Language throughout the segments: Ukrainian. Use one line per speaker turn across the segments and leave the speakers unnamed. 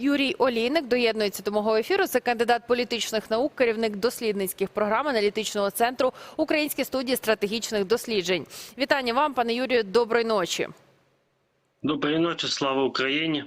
Юрій Олійник доєднується до мого ефіру. Це кандидат політичних наук, керівник дослідницьких програм аналітичного центру Українські студії стратегічних досліджень. Вітання вам, пане Юрію. Доброї ночі.
Доброї ночі, слава Україні.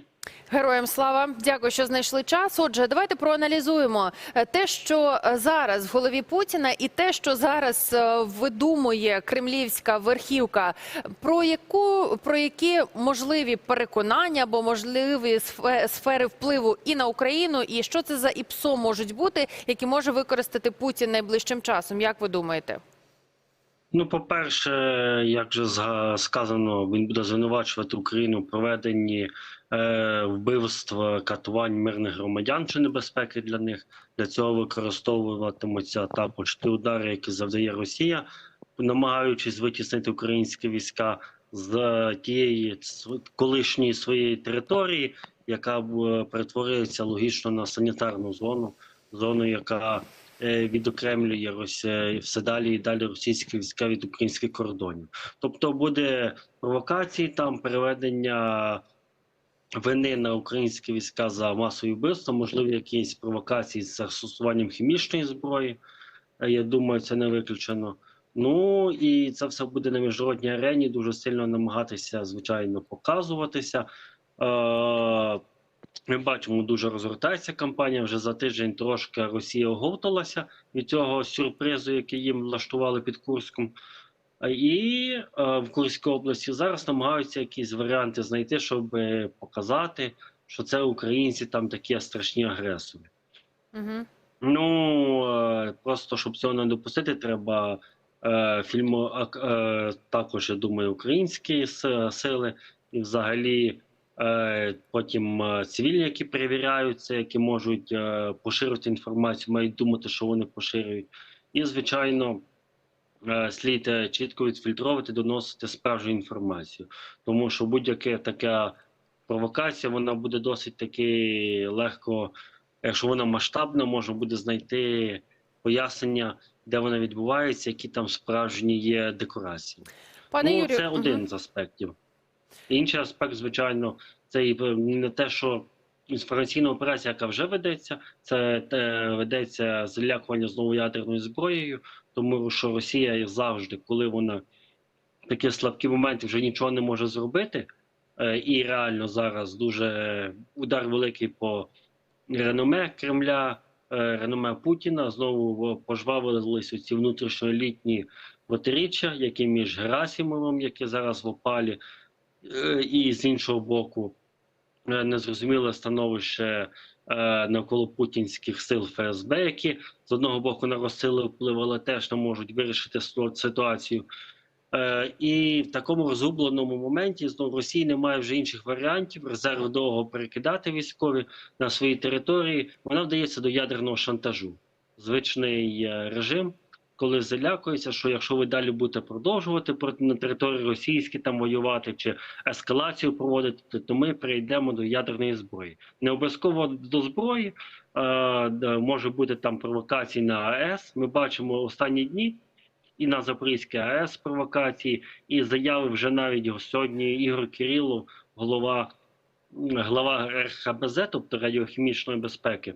Героям слава, дякую, що знайшли час. Отже, давайте проаналізуємо е, те, що е, зараз в голові Путіна, і те, що зараз е, видумує кремлівська верхівка. Про яку про які можливі переконання або можливі сфери впливу і на Україну, і що це за ІПСО можуть бути, які може використати Путін найближчим часом? Як ви думаєте?
Ну, по-перше, як вже сказано, він буде звинувачувати Україну в проведенні е, вбивств, катувань мирних громадян чи небезпеки для них. Для цього використовуватимуться також ті удари, які завдає Росія, намагаючись витіснити українські війська з тієї колишньої своєї території, яка е, перетворюється логічно на санітарну зону, зону, яка відокремлює все далі і далі російські війська від українських кордонів. Тобто буде провокації там переведення вини на українські війська за масові вбивства, можливо, якісь провокації з застосуванням хімічної зброї. Е, Я думаю, це не виключено. Ну і це все буде на міжнародній арені дуже сильно намагатися, звичайно, показуватися. Ми бачимо, дуже розгортається кампанія. Вже за тиждень трошки Росія оговталася від цього сюрпризу, який їм влаштували під Курском. І е, в Курській області зараз намагаються якісь варіанти знайти, щоб показати, що це українці там такі страшні агресори.
Угу.
Ну е, просто щоб цього не допустити, треба е, фільму е, також, я думаю, українські сили і взагалі потім е, цивільні, які перевіряються, які можуть е, поширити інформацію, мають думати, що вони поширюють. І, звичайно, е, слід е, чітко відфільтровувати, доносити справжню інформацію, тому що будь-яка така провокація, вона буде досить таки легко якщо вона масштабна, можна буде знайти пояснення, де вона відбувається, які там справжні є декорації.
Пане
ну,
Юрію,
це один з аспектів. Інший аспект, звичайно, це і е, не те, що інформаційна операція, яка вже ведеться, це те, ведеться залякування знову ядерною зброєю, тому що Росія завжди, коли вона такі слабкі моменти вже нічого не може зробити, е, і реально зараз дуже удар великий по реноме Кремля, е, реноме Путіна. Знову пожвавились ці внутрішньолітні протиріччя, які між Герасимовим, яке зараз в опалі, і з іншого боку, е, незрозуміле становище е, навколо путінських сил ФСБ, які з одного боку на розсили впливали, теж не можуть вирішити ситуацію. Е, і в такому розгубленому моменті знову Росії немає вже інших варіантів. Резерв довго перекидати військові на свої території. Вона вдається до ядерного шантажу. Звичний е, режим, коли залякується, що якщо ви далі будете продовжувати проти на території російські там воювати чи ескалацію проводити, то ми прийдемо до ядерної зброї. Не обов'язково до зброї е, може бути там провокації на АЕС. Ми бачимо останні дні і на Запорізькій АЕС провокації, і заяви вже навіть сьогодні Ігор Кирилов, голова глава РХБЗ, тобто радіохімічної безпеки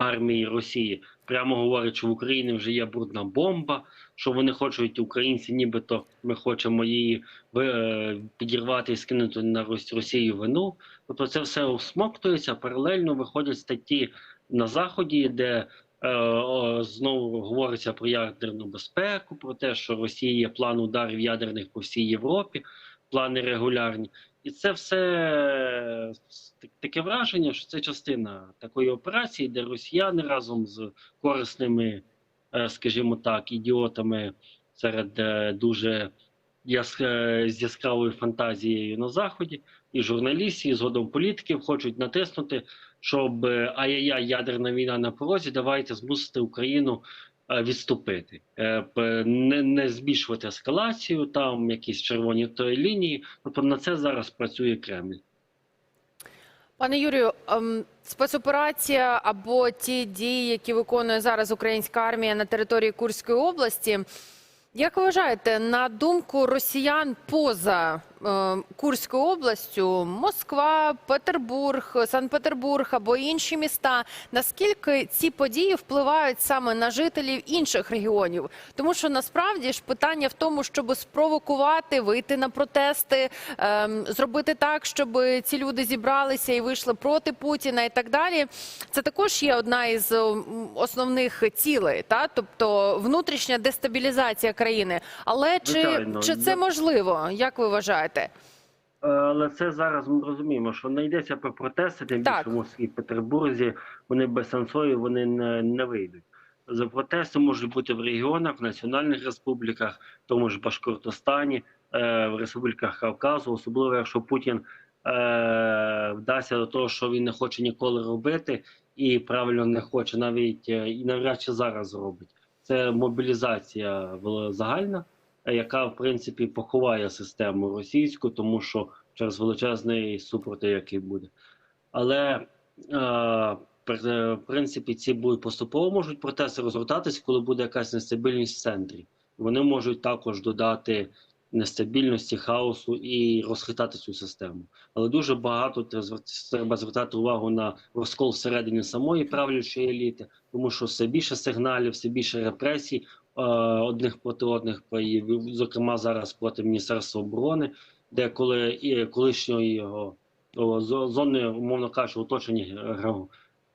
армії Росії, прямо говорить, що в Україні вже є брудна бомба, що вони хочуть українці, нібито ми хочемо її е, підірвати і скинути на Росію вину. Тобто це все всмоктується. Паралельно виходять статті на заході, де е, знову говориться про ядерну безпеку, про те, що Росія є план ударів ядерних по всій Європі, плани регулярні. І це все таке враження, що це частина такої операції, де росіяни разом з корисними, е, скажімо так, ідіотами серед е, дуже е, з яскравою фантазією на заході, і журналістів, і згодом політиків хочуть натиснути, щоб ай-яй-яй, ядерна війна на порозі, давайте змусити Україну відступити, не, не збільшувати ескалацію, там якісь червоні тої лінії. Тобто на це зараз працює Кремль.
Пане Юрію, ем, спецоперація або ті дії, які виконує зараз українська армія на території Курської області. Як ви вважаєте, на думку росіян поза Курською областю, Москва, Петербург, Санкт-Петербург або інші міста. Наскільки ці події впливають саме на жителів інших регіонів? Тому що насправді ж питання в тому, щоб спровокувати, вийти на протести, ем, зробити так, щоб ці люди зібралися і вийшли проти Путіна і так далі. Це також є одна із основних цілей, та тобто внутрішня дестабілізація країни. Але чи, чи це можливо? Як ви вважаєте?
Е, Але це зараз ми розуміємо, що не йдеться про протести, тим більше в Москві, Петербурзі, вони без безсенсові, вони не, не вийдуть. За протести можуть бути в регіонах, в національних республіках, в тому ж Башкортостані, е, в республіках Кавказу, особливо якщо Путін е, вдасться до того, що він не хоче ніколи робити, і правильно не хоче навіть і навряд чи зараз зробить. Це мобілізація загальна, яка в принципі поховає систему російську, тому що через величезний супротив, який буде. Але е, в принципі ці будуть поступово можуть протести розгортатися, коли буде якась нестабільність в центрі. Вони можуть також додати нестабільності, хаосу і розхитати цю систему. Але дуже багато треба звер- звертати увагу на розкол всередині самої правлячої еліти, тому що все більше сигналів, все більше репресій одних проти одних, і, зокрема зараз проти Міністерства оборони, де коли і колишньої його зони, умовно кажучи, оточені е,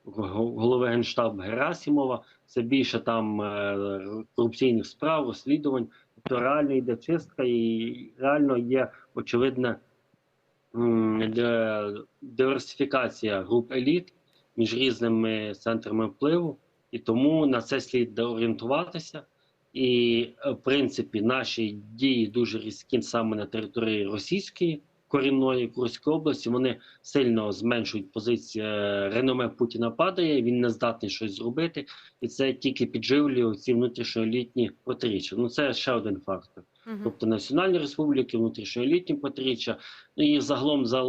голови генштабу Герасімова, все більше там е, корупційних справ, розслідувань. Тобто реально йде чистка, і реально є очевидна диверсифікація груп еліт між різними центрами впливу, і тому на це слід орієнтуватися. І, е, в принципі, наші дії дуже різкі саме на території російської корінної Курської області. Вони сильно зменшують позицію е, реноме Путіна падає. Він не здатний щось зробити, і це тільки підживлює ці внутрішньоелітні протиріччя. Ну це ще один фактор.
Мгм.
Тобто національні республіки, внутрішньоелітні протиріччя, ну і загалом за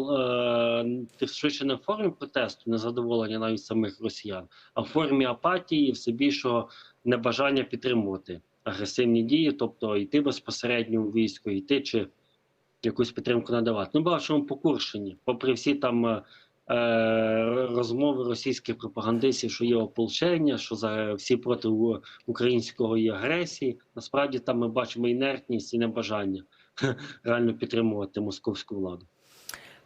е, швидше не в формі протесту, незадоволення навіть самих росіян, а в формі апатії, і все більшого небажання підтримувати агресивні дії, тобто йти безпосередньо у військо, йти чи якусь підтримку надавати. Ну, бачимо по Курщині, попри всі там. е, е, Розмови російських пропагандистів, що є ополчення, що за всі проти української агресії. Насправді там ми бачимо інертність і небажання реально підтримувати московську владу.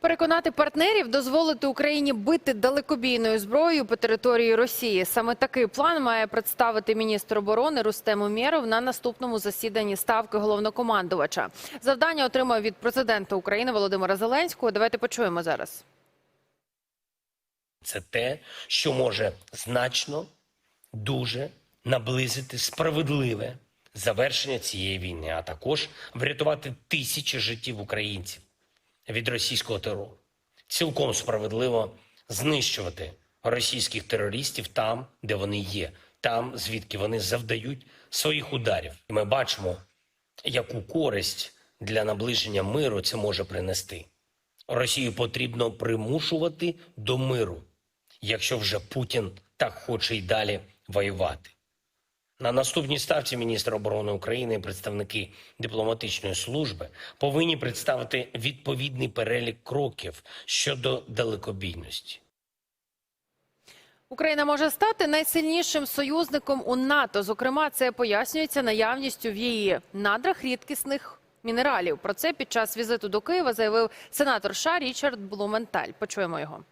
Переконати партнерів дозволити Україні бити далекобійною зброєю по території Росії. Саме такий план має представити міністр оборони Рустем Умєров на наступному засіданні ставки головнокомандувача. Завдання отримав від президента України Володимира Зеленського. Давайте почуємо зараз.
Це те, що може значно дуже наблизити справедливе завершення цієї війни, а також врятувати тисячі життів українців від російського терору. Цілком справедливо знищувати російських терористів там, де вони є, там, звідки вони завдають своїх ударів. І ми бачимо, яку користь для наближення миру це може принести. Росію потрібно примушувати до миру, якщо вже Путін так хоче й далі воювати. На наступній ставці міністра оборони України і представники дипломатичної служби повинні представити відповідний перелік кроків щодо далекобійності.
Україна може стати найсильнішим союзником у НАТО. Зокрема, це пояснюється наявністю в її надрах рідкісних мінералів. Про це під час візиту до Києва заявив сенатор США Річард Блументаль. Почуємо його.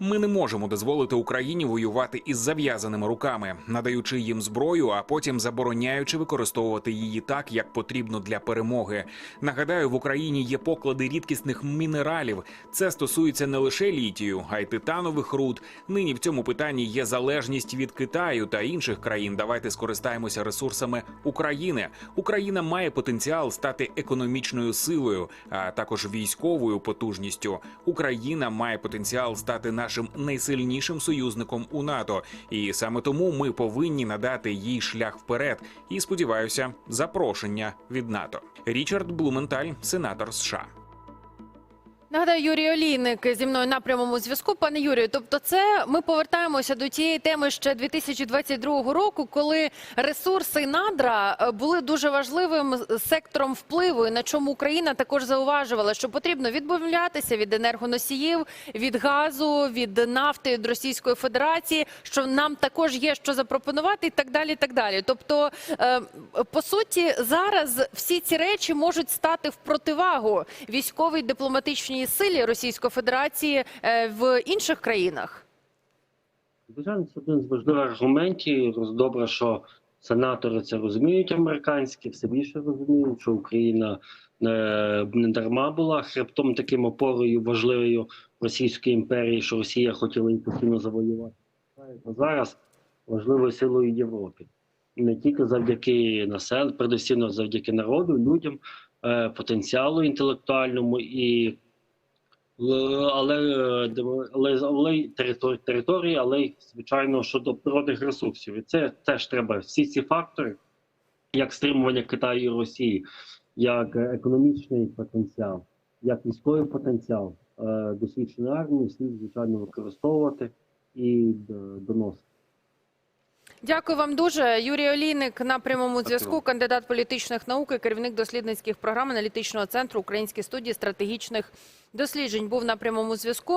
Ми не можемо дозволити Україні воювати із зав'язаними руками, надаючи їм зброю, а потім забороняючи використовувати її так, як потрібно для перемоги. Нагадаю, в Україні є поклади рідкісних мінералів. Це стосується не лише літію, а й титанових руд. Нині в цьому питанні є залежність від Китаю та інших країн. Давайте скористаємося ресурсами України. Україна має потенціал стати економічною силою, а також військовою потужністю. Україна має потенціал стати нашим найсильнішим союзником у НАТО, і саме тому ми повинні надати їй шлях вперед. І сподіваюся, запрошення від НАТО. Річард Блументаль, сенатор США.
Нагадаю, Юрій Олійник зі мною на прямому зв'язку. Пане Юрію, тобто, це ми повертаємося до тієї теми ще 2022 року, коли ресурси надра е, були дуже важливим сектором впливу, і на чому Україна також зауважувала, що потрібно відмовлятися від енергоносіїв, від газу, від нафти від Російської Федерації, що нам також є що запропонувати, і так далі. І так далі. Тобто, е, по суті, зараз всі ці речі можуть стати в противагу військовій дипломатичній силі Російської Федерації е, в інших країнах.
Звичайно, це один з важливих аргументів. Добре, що сенатори це розуміють американські, все більше розуміють, що Україна е, не дарма була хребтом таким опорою важливою Російської імперії, що Росія хотіла її постійно завоювати. Зараз важливою силою Європи. Не тільки завдяки населенню, передусім завдяки народу, людям, е, потенціалу інтелектуальному і але, е, але, але й території, території, але звичайно щодо природних ресурсів. І це теж треба всі ці фактори, як стримування Китаю і Росії, як е, економічний потенціал, як військовий потенціал е, досвідченої армії, слід звичайно використовувати і е, доносити.
Дякую вам дуже. Юрій Олійник на прямому зв'язку, кандидат політичних наук, і керівник дослідницьких програм аналітичного центру Української студії стратегічних досліджень. Був на прямому зв'язку.